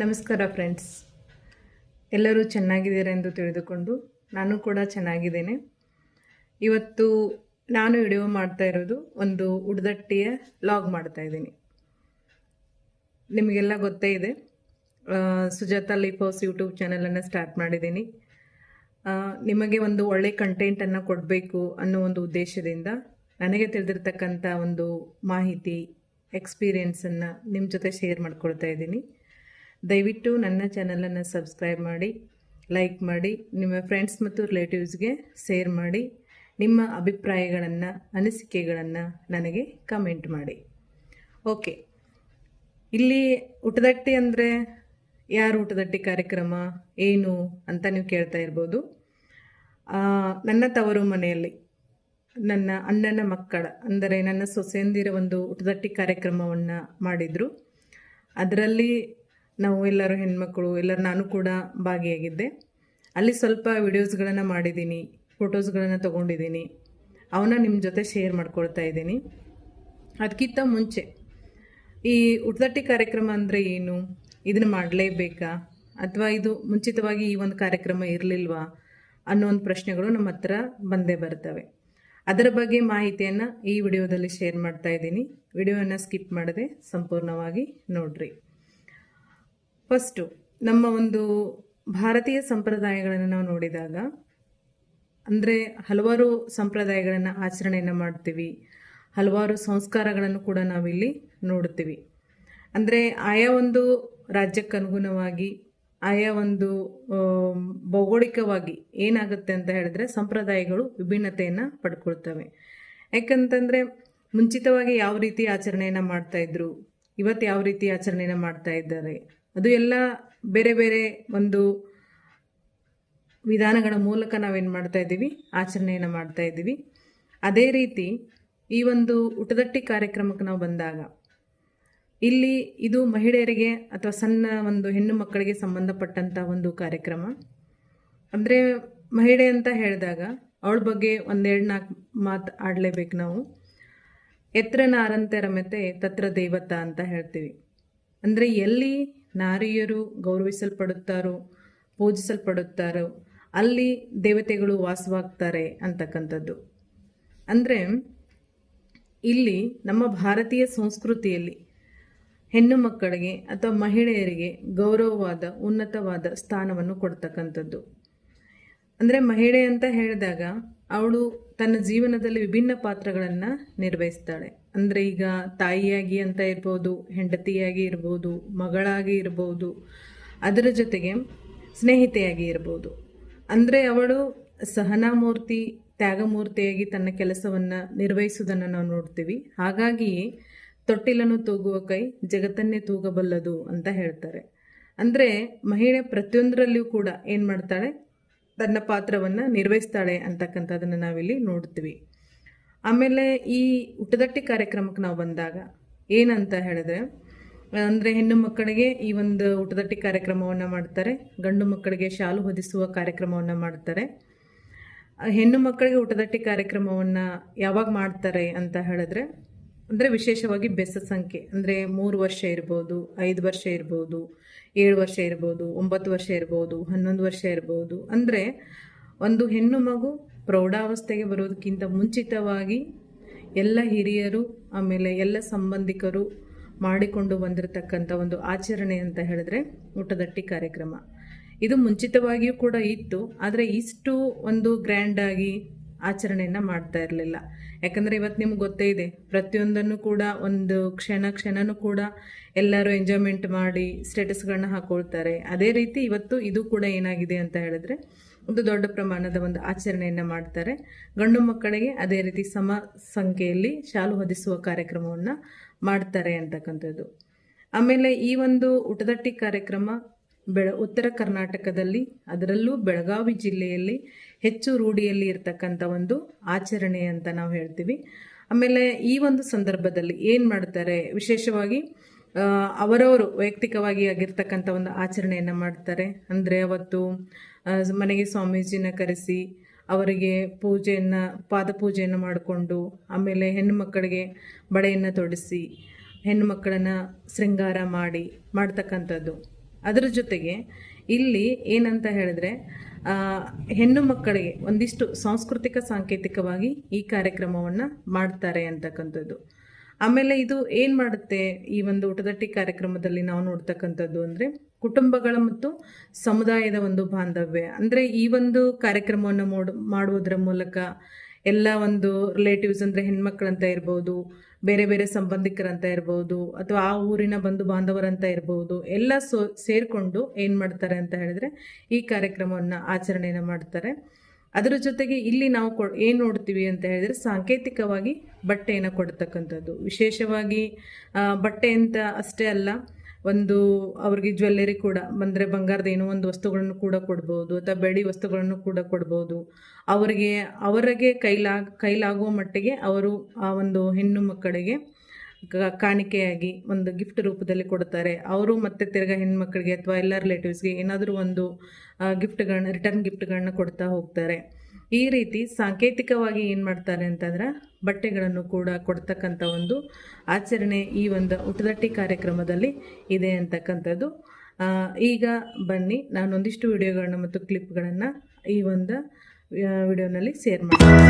ನಮಸ್ಕಾರ ಫ್ರೆಂಡ್ಸ್ ಎಲ್ಲರೂ ಚೆನ್ನಾಗಿದ್ದೀರಾ ಎಂದು ತಿಳಿದುಕೊಂಡು ನಾನು ಕೂಡ ಚೆನ್ನಾಗಿದ್ದೇನೆ. ಇವತ್ತು ನಾನು ವಿಡಿಯೋ ಮಾಡ್ತಾ ಇರೋದು ಒಂದು ಉಡ್ದಟ್ಟಿಯ ಲಾಗ್ ಮಾಡ್ತಾ ಇದ್ದೀನಿ. ನಿಮಗೆಲ್ಲ ಗೊತ್ತೇ ಇದೆ. ಸುಜಾತ ಲೀಫ್ ಹೌಸ್ ಯೂಟ್ಯೂಬ್ ಚಾನಲನ್ನು ಸ್ಟಾರ್ಟ್ ಮಾಡಿದ್ದೀನಿ. ನಿಮಗೆ ಒಂದು ಒಳ್ಳೆ ಕಂಟೆಂಟನ್ನು ಕೊಡಬೇಕು ಅನ್ನೋ ಒಂದು ಉದ್ದೇಶದಿಂದ ನನಗೆ ತಿಳಿದಿರ್ತಕ್ಕಂಥ ಒಂದು ಮಾಹಿತಿ ಎಕ್ಸ್ಪೀರಿಯೆನ್ಸನ್ನು ನಿಮ್ಮ ಜೊತೆ ಶೇರ್ ಮಾಡ್ಕೊಳ್ತಾ ಇದ್ದೀನಿ. ದಯವಿಟ್ಟು ನನ್ನ ಚಾನಲನ್ನು ಸಬ್ಸ್ಕ್ರೈಬ್ ಮಾಡಿ ಲೈಕ್ ಮಾಡಿ, ನಿಮ್ಮ ಫ್ರೆಂಡ್ಸ್ ಮತ್ತು ರಿಲೇಟಿವ್ಸ್ಗೆ ಶೇರ್ ಮಾಡಿ, ನಿಮ್ಮ ಅಭಿಪ್ರಾಯಗಳನ್ನು, ಅನಿಸಿಕೆಗಳನ್ನು ನನಗೆ ಕಮೆಂಟ್ ಮಾಡಿ. ಓಕೆ ಇಲ್ಲಿ ಊಟದಟ್ಟಿ ಅಂದರೆ ಯಾರು ಊಟದಟ್ಟಿ ಕಾರ್ಯಕ್ರಮ, ಏನು ಅಂತ ನೀವು ಕೇಳ್ತಾ ಇರ್ಬೋದು. ನನ್ನ ತವರು ಮನೆಯಲ್ಲಿ ನನ್ನ ಅಣ್ಣನ ಮಕ್ಕಳ, ಅಂದರೆ ನನ್ನ ಸೊಸೆಯಂದಿರ ಒಂದು ಊಟದಟ್ಟಿ ಕಾರ್ಯಕ್ರಮವನ್ನು ಮಾಡಿದರು. ಅದರಲ್ಲಿ ನಾವು ಎಲ್ಲರೂ ಹೆಣ್ಮಕ್ಳು, ಎಲ್ಲರೂ ನಾನು ಕೂಡ ಭಾಗಿಯಾಗಿದ್ದೆ. ಅಲ್ಲಿ ಸ್ವಲ್ಪ ವಿಡಿಯೋಸ್ಗಳನ್ನು ಮಾಡಿದ್ದೀನಿ, ಫೋಟೋಸ್ಗಳನ್ನು ತೊಗೊಂಡಿದ್ದೀನಿ. ಅವನ್ನ ನಿಮ್ಮ ಜೊತೆ ಶೇರ್ ಮಾಡ್ಕೊಳ್ತಾ ಇದ್ದೀನಿ. ಅದಕ್ಕಿಂತ ಮುಂಚೆ, ಈ ಉಡ್ದಟ್ಟಿ ಕಾರ್ಯಕ್ರಮ ಅಂದರೆ ಏನು, ಇದನ್ನು ಮಾಡಲೇಬೇಕಾ, ಅಥವಾ ಇದು ಮುಂಚಿತವಾಗಿ ಈ ಒಂದು ಕಾರ್ಯಕ್ರಮ ಇರಲಿಲ್ವಾ ಅನ್ನೋ ಒಂದು ಪ್ರಶ್ನೆಗಳು ನಮ್ಮ ಹತ್ರ ಬಂದೇ ಬರ್ತವೆ. ಅದರ ಬಗ್ಗೆ ಮಾಹಿತಿಯನ್ನು ಈ ವಿಡಿಯೋದಲ್ಲಿ ಶೇರ್ ಮಾಡ್ತಾ ಇದ್ದೀನಿ. ವಿಡಿಯೋನ ಸ್ಕಿಪ್ ಮಾಡದೆ ಸಂಪೂರ್ಣವಾಗಿ ನೋಡ್ರಿ. ಫಸ್ಟು ನಮ್ಮ ಒಂದು ಭಾರತೀಯ ಸಂಪ್ರದಾಯಗಳನ್ನು ನಾವು ನೋಡಿದಾಗ, ಅಂದರೆ ಹಲವಾರು ಸಂಪ್ರದಾಯಗಳನ್ನು ಆಚರಣೆಯನ್ನು ಮಾಡ್ತೀವಿ, ಹಲವಾರು ಸಂಸ್ಕಾರಗಳನ್ನು ಕೂಡ ನಾವಿಲ್ಲಿ ನೋಡ್ತೀವಿ ಅಂದರೆ ಆಯಾ ಒಂದು ರಾಜ್ಯಕ್ಕನುಗುಣವಾಗಿ ಆಯಾ ಒಂದು ಭೌಗೋಳಿಕವಾಗಿ ಏನಾಗುತ್ತೆ ಅಂತ ಹೇಳಿದ್ರೆ ಸಂಪ್ರದಾಯಗಳು ವಿಭಿನ್ನತೆಯನ್ನು ಪಡ್ಕೊಳ್ತವೆ. ಯಾಕಂತಂದರೆ ಮುಂಚಿತವಾಗಿ ಯಾವ ರೀತಿ ಆಚರಣೆಯನ್ನು ಮಾಡ್ತಾಯಿದ್ರು ಇವತ್ತು ಯಾವ ರೀತಿ ಆಚರಣೆಯನ್ನು ಮಾಡ್ತಾ ಇದ್ದಾರೆ ಅದು ಎಲ್ಲ ಬೇರೆ ಬೇರೆ ಒಂದು ವಿಧಾನಗಳ ಮೂಲಕ ನಾವೇನು ಮಾಡ್ತಾ ಇದ್ದೀವಿ? ಆಚರಣೆಯನ್ನು ಮಾಡ್ತಾ ಇದ್ದೀವಿ. ಅದೇ ರೀತಿ ಈ ಒಂದು ಊಟದಟ್ಟಿ ಕಾರ್ಯಕ್ರಮಕ್ಕೆ ನಾವು ಬಂದಾಗ ಇಲ್ಲಿ ಇದು ಮಹಿಳೆಯರಿಗೆ ಅಥವಾ ಸಣ್ಣ ಒಂದು ಹೆಣ್ಣು ಮಕ್ಕಳಿಗೆ ಸಂಬಂಧಪಟ್ಟಂಥ ಒಂದು ಕಾರ್ಯಕ್ರಮ. ಅಂದರೆ ಮಹಿಳೆ ಅಂತ ಹೇಳಿದಾಗ ಅವಳ ಬಗ್ಗೆ ಒಂದೆರಡು ನಾಲ್ಕು ಮಾತು ಆಡಲೇಬೇಕು ನಾವು. ಎತ್ತರ ನಾರಂತೆ ರಮ್ಯತೆ ತತ್ರ ದೈವತ ಅಂತ ಹೇಳ್ತೀವಿ. ಅಂದರೆ ಎಲ್ಲಿ ನಾರಿಯರು ಗೌರವಿಸಲ್ಪಡುತ್ತಾರೋ, ಪೂಜಿಸಲ್ಪಡುತ್ತಾರೋ, ಅಲ್ಲಿ ದೇವತೆಗಳು ವಾಸವಾಗ್ತಾರೆ ಅಂತಕ್ಕಂಥದ್ದು. ಅಂದರೆ, ಇಲ್ಲಿ ನಮ್ಮ ಭಾರತೀಯ ಸಂಸ್ಕೃತಿಯಲ್ಲಿ ಹೆಣ್ಣು ಮಕ್ಕಳಿಗೆ ಅಥವಾ ಮಹಿಳೆಯರಿಗೆ ಗೌರವವಾದ, ಉನ್ನತವಾದ ಸ್ಥಾನವನ್ನು ಕೊಡ್ತಕ್ಕಂಥದ್ದು. ಅಂದರೆ ಮಹಿಳೆ ಅಂತ ಹೇಳಿದಾಗ ಅವಳು ತನ್ನ ಜೀವನದಲ್ಲಿ ವಿಭಿನ್ನ ಪಾತ್ರಗಳನ್ನು ನಿರ್ವಹಿಸ್ತಾಳೆ. ಅಂದರೆ ಈಗ ತಾಯಿಯಾಗಿ ಅಂತ ಇರ್ಬೋದು, ಹೆಂಡತಿಯಾಗಿ ಇರ್ಬೋದು, ಮಗಳಾಗಿ ಇರ್ಬೋದು, ಅದರ ಜೊತೆಗೆ ಸ್ನೇಹಿತೆಯಾಗಿ ಇರ್ಬೋದು. ಅಂದರೆ ಅವಳು ಸಹನಾಮೂರ್ತಿ, ತ್ಯಾಗಮೂರ್ತಿಯಾಗಿ ತನ್ನ ಕೆಲಸವನ್ನು ನಿರ್ವಹಿಸುವುದನ್ನು ನಾವು ನೋಡ್ತೀವಿ. ಹಾಗಾಗಿ ತೊಟ್ಟಿಲನ್ನು ತೂಗುವ ಕೈ ಜಗತ್ತನ್ನೇ ತೂಗಬಲ್ಲದು ಅಂತ ಹೇಳ್ತಾರೆ. ಅಂದರೆ ಮಹಿಳೆ ಪ್ರತಿಯೊಂದರಲ್ಲಿಯೂ ಕೂಡ ಏನು ಮಾಡ್ತಾಳೆ? ತನ್ನ ಪಾತ್ರವನ್ನು ನಿರ್ವಹಿಸ್ತಾಳೆ ಅಂತಕ್ಕಂಥದ್ದನ್ನು ನಾವಿಲ್ಲಿ ನೋಡ್ತೀವಿ. ಆಮೇಲೆ ಈ ಊಟದಟ್ಟಿ ಕಾರ್ಯಕ್ರಮಕ್ಕೆ ನಾವು ಬಂದಾಗ ಏನಂತ ಹೇಳಿದ್ರೆ, ಅಂದರೆ ಹೆಣ್ಣು ಮಕ್ಕಳಿಗೆ ಈ ಒಂದು ಊಟದಟ್ಟಿ ಕಾರ್ಯಕ್ರಮವನ್ನು ಮಾಡ್ತಾರೆ, ಗಂಡು ಮಕ್ಕಳಿಗೆ ಶಾಲು ಹೊದಿಸುವ ಕಾರ್ಯಕ್ರಮವನ್ನು ಮಾಡ್ತಾರೆ. ಹೆಣ್ಣು ಮಕ್ಕಳಿಗೆ ಊಟದಟ್ಟಿ ಕಾರ್ಯಕ್ರಮವನ್ನು ಯಾವಾಗ ಮಾಡ್ತಾರೆ ಅಂತ ಹೇಳಿದ್ರೆ ಅಂದರೆ ವಿಶೇಷವಾಗಿ ಬೆಸ ಸಂಖ್ಯೆ, ಅಂದರೆ ಮೂರು ವರ್ಷ ಇರ್ಬೋದು, ಐದು ವರ್ಷ ಇರ್ಬೋದು, ಏಳು ವರ್ಷ ಇರ್ಬೋದು, ಒಂಬತ್ತು ವರ್ಷ ಇರ್ಬೋದು, ಹನ್ನೊಂದು ವರ್ಷ ಇರ್ಬೋದು. ಅಂದರೆ ಒಂದು ಹೆಣ್ಣು ಮಗು ಪ್ರೌಢಾವಸ್ಥೆಗೆ ಬರೋದಕ್ಕಿಂತ ಮುಂಚಿತವಾಗಿ ಎಲ್ಲ ಹಿರಿಯರು, ಆಮೇಲೆ ಎಲ್ಲ ಸಂಬಂಧಿಕರು ಮಾಡಿಕೊಂಡು ಬಂದಿರತಕ್ಕಂಥ ಒಂದು ಆಚರಣೆ ಅಂತ ಹೇಳಿದ್ರೆ ಊಟದಟ್ಟಿ ಕಾರ್ಯಕ್ರಮ. ಇದು ಮುಂಚಿತವಾಗಿಯೂ ಕೂಡ ಇತ್ತು, ಆದರೆ ಇಷ್ಟು ಒಂದು ಗ್ರ್ಯಾಂಡಾಗಿ ಆಚರಣೆಯನ್ನು ಮಾಡ್ತಾ ಇರಲಿಲ್ಲ. ಯಾಕಂದರೆ ಇವತ್ತು ನಿಮ್ಗೆ ಗೊತ್ತೇ ಇದೆ, ಪ್ರತಿಯೊಂದನ್ನು ಕೂಡ ಒಂದು ಕ್ಷಣ ಕ್ಷಣನೂ ಕೂಡ ಎಲ್ಲರೂ ಎಂಜಾಯ್ಮೆಂಟ್ ಮಾಡಿ ಸ್ಟೇಟಸ್ಗಳನ್ನ ಹಾಕೊಳ್ತಾರೆ. ಅದೇ ರೀತಿ ಇವತ್ತು ಇದು ಕೂಡ ಏನಾಗಿದೆ ಅಂತ ಹೇಳಿದ್ರೆ, ಒಂದು ದೊಡ್ಡ ಪ್ರಮಾಣದ ಒಂದು ಆಚರಣೆಯನ್ನು ಮಾಡ್ತಾರೆ. ಗಂಡು ಮಕ್ಕಳಿಗೆ ಅದೇ ರೀತಿ ಸಮ ಸಂಖ್ಯೆಯಲ್ಲಿ ಶಾಲು ಹೊದಿಸುವ ಕಾರ್ಯಕ್ರಮವನ್ನು ಮಾಡ್ತಾರೆ ಅಂತಕ್ಕಂಥದ್ದು. ಆಮೇಲೆ ಈ ಒಂದು ಊಟದಟ್ಟಿ ಕಾರ್ಯಕ್ರಮ ಬೆಳ, ಉತ್ತರ ಕರ್ನಾಟಕದಲ್ಲಿ, ಅದರಲ್ಲೂ ಬೆಳಗಾವಿ ಜಿಲ್ಲೆಯಲ್ಲಿ ಹೆಚ್ಚು ರೂಢಿಯಲ್ಲಿ ಇರ್ತಕ್ಕಂಥ ಒಂದು ಆಚರಣೆ ಅಂತ ನಾವು ಹೇಳ್ತೀವಿ. ಆಮೇಲೆ ಈ ಒಂದು ಸಂದರ್ಭದಲ್ಲಿ ಏನು ಮಾಡ್ತಾರೆ? ವಿಶೇಷವಾಗಿ ಅವರವರು ವೈಯಕ್ತಿಕವಾಗಿ ಆಗಿರ್ತಕ್ಕಂಥ ಒಂದು ಆಚರಣೆಯನ್ನು ಮಾಡ್ತಾರೆ. ಅಂದರೆ ಅವತ್ತು ಮನೆಗೆ ಸ್ವಾಮೀಜಿನ ಕರೆಸಿ, ಅವರಿಗೆ ಪೂಜೆಯನ್ನು, ಪಾದ ಪೂಜೆಯನ್ನು ಮಾಡಿಕೊಂಡು, ಆಮೇಲೆ ಹೆಣ್ಣು ಮಕ್ಕಳಿಗೆ ಬಳೆಯನ್ನು ತೊಡಿಸಿ, ಹೆಣ್ಣು ಮಕ್ಕಳನ್ನು ಶೃಂಗಾರ ಮಾಡಿ, ಮಾಡ್ತಕ್ಕಂಥದ್ದು. ಅದರ ಜೊತೆಗೆ ಇಲ್ಲಿ ಏನಂತ ಹೇಳಿದ್ರೆ ಹೆಣ್ಣು ಮಕ್ಕಳಿಗೆ ಒಂದಿಷ್ಟು ಸಾಂಸ್ಕೃತಿಕ ಸಾಂಕೇತಿಕವಾಗಿ ಈ ಕಾರ್ಯಕ್ರಮವನ್ನು ಮಾಡ್ತಾರೆ ಅಂತಕ್ಕಂಥದ್ದು. ಆಮೇಲೆ ಇದು ಏನು ಮಾಡುತ್ತೆ ಈ ಒಂದು ಊಟದಟ್ಟಿ ಕಾರ್ಯಕ್ರಮದಲ್ಲಿ ನಾವು ನೋಡ್ತಕ್ಕಂಥದ್ದು ಅಂದರೆ, ಕುಟುಂಬಗಳ ಮತ್ತು ಸಮುದಾಯದ ಒಂದು ಬಾಂಧವ್ಯ. ಅಂದರೆ ಈ ಒಂದು ಕಾರ್ಯಕ್ರಮವನ್ನು ಮೋಡ್, ಮಾಡುವುದರ ಮೂಲಕ ಎಲ್ಲ ಒಂದು ರಿಲೇಟಿವ್ಸ್ ಅಂದರೆ ಹೆಣ್ಮಕ್ಳಂತ ಇರ್ಬೋದು, ಬೇರೆ ಬೇರೆ ಸಂಬಂಧಿಕರಂತ ಇರ್ಬೋದು, ಅಥವಾ ಆ ಊರಿನ ಬಂಧು ಬಾಂಧವರಂತ ಇರ್ಬೋದು, ಎಲ್ಲ ಸೋ, ಸೇರಿಕೊಂಡು ಏನು ಮಾಡ್ತಾರೆ ಅಂತ ಹೇಳಿದ್ರೆ ಈ ಕಾರ್ಯಕ್ರಮವನ್ನು ಆಚರಣೆಯನ್ನು ಮಾಡ್ತಾರೆ. ಅದರ ಜೊತೆಗೆ ಇಲ್ಲಿ ನಾವು ಕೊ, ಏನು ನೋಡ್ತೀವಿ ಅಂತ ಹೇಳಿದರೆ ಸಾಂಕೇತಿಕವಾಗಿ ಬಟ್ಟೆಯನ್ನು ಕೊಡ್ತಕ್ಕಂಥದ್ದು. ವಿಶೇಷವಾಗಿ ಬಟ್ಟೆ ಅಂತ ಅಷ್ಟೇ ಅಲ್ಲ ಒಂದು ಅವ್ರಿಗೆ ಜ್ಯುವೆಲ್ಲರಿ ಕೂಡ, ಬಂದರೆ ಬಂಗಾರದ ಏನೋ ಒಂದು ವಸ್ತುಗಳನ್ನು ಕೂಡ ಕೊಡ್ಬೋದು, ಅಥವಾ ಬೆಳ್ಳಿ ವಸ್ತುಗಳನ್ನು ಕೂಡ ಕೊಡ್ಬೋದು. ಅವರಿಗೆ ಅವರಿಗೆ ಕೈಲಾಗ, ಕೈಲಾಗುವ ಮಟ್ಟಿಗೆ ಅವರು ಆ ಒಂದು ಹೆಣ್ಣು ಮಕ್ಕಳಿಗೆ ಕಾಣಿಕೆಯಾಗಿ ಒಂದು ಗಿಫ್ಟ್ ರೂಪದಲ್ಲಿ ಕೊಡ್ತಾರೆ ಅವರು ಮತ್ತೆ ತಿರ್ಗಾ ಹೆಣ್ಮಕ್ಳಿಗೆ ಅಥವಾ ಎಲ್ಲ ರಿಲೇಟಿವ್ಸ್ಗೆ ಏನಾದರೂ ಒಂದು ಗಿಫ್ಟ್ಗಳನ್ನ ರಿಟರ್ನ್ ಗಿಫ್ಟ್ಗಳನ್ನ ಕೊಡ್ತಾ ಹೋಗ್ತಾರೆ. ಈ ರೀತಿ ಸಾಂಕೇತಿಕವಾಗಿ ಏನು ಮಾಡ್ತಾರೆ ಅಂತಂದ್ರೆ ಬಟ್ಟೆಗಳನ್ನು ಕೂಡ ಕೊಡ್ತಕ್ಕಂಥ ಒಂದು ಆಚರಣೆ ಈ ಒಂದು ಊಟದಟ್ಟಿ ಕಾರ್ಯಕ್ರಮದಲ್ಲಿ ಇದೆ ಅಂತಕ್ಕಂಥದ್ದು. ಈಗ ಬನ್ನಿ, ನಾನೊಂದಿಷ್ಟು ವಿಡಿಯೋಗಳನ್ನು ಮತ್ತು ಕ್ಲಿಪ್ಗಳನ್ನು ಈ ಒಂದು ವಿಡಿಯೋನಲ್ಲಿ ಶೇರ್ ಮಾಡ್ತೀನಿ.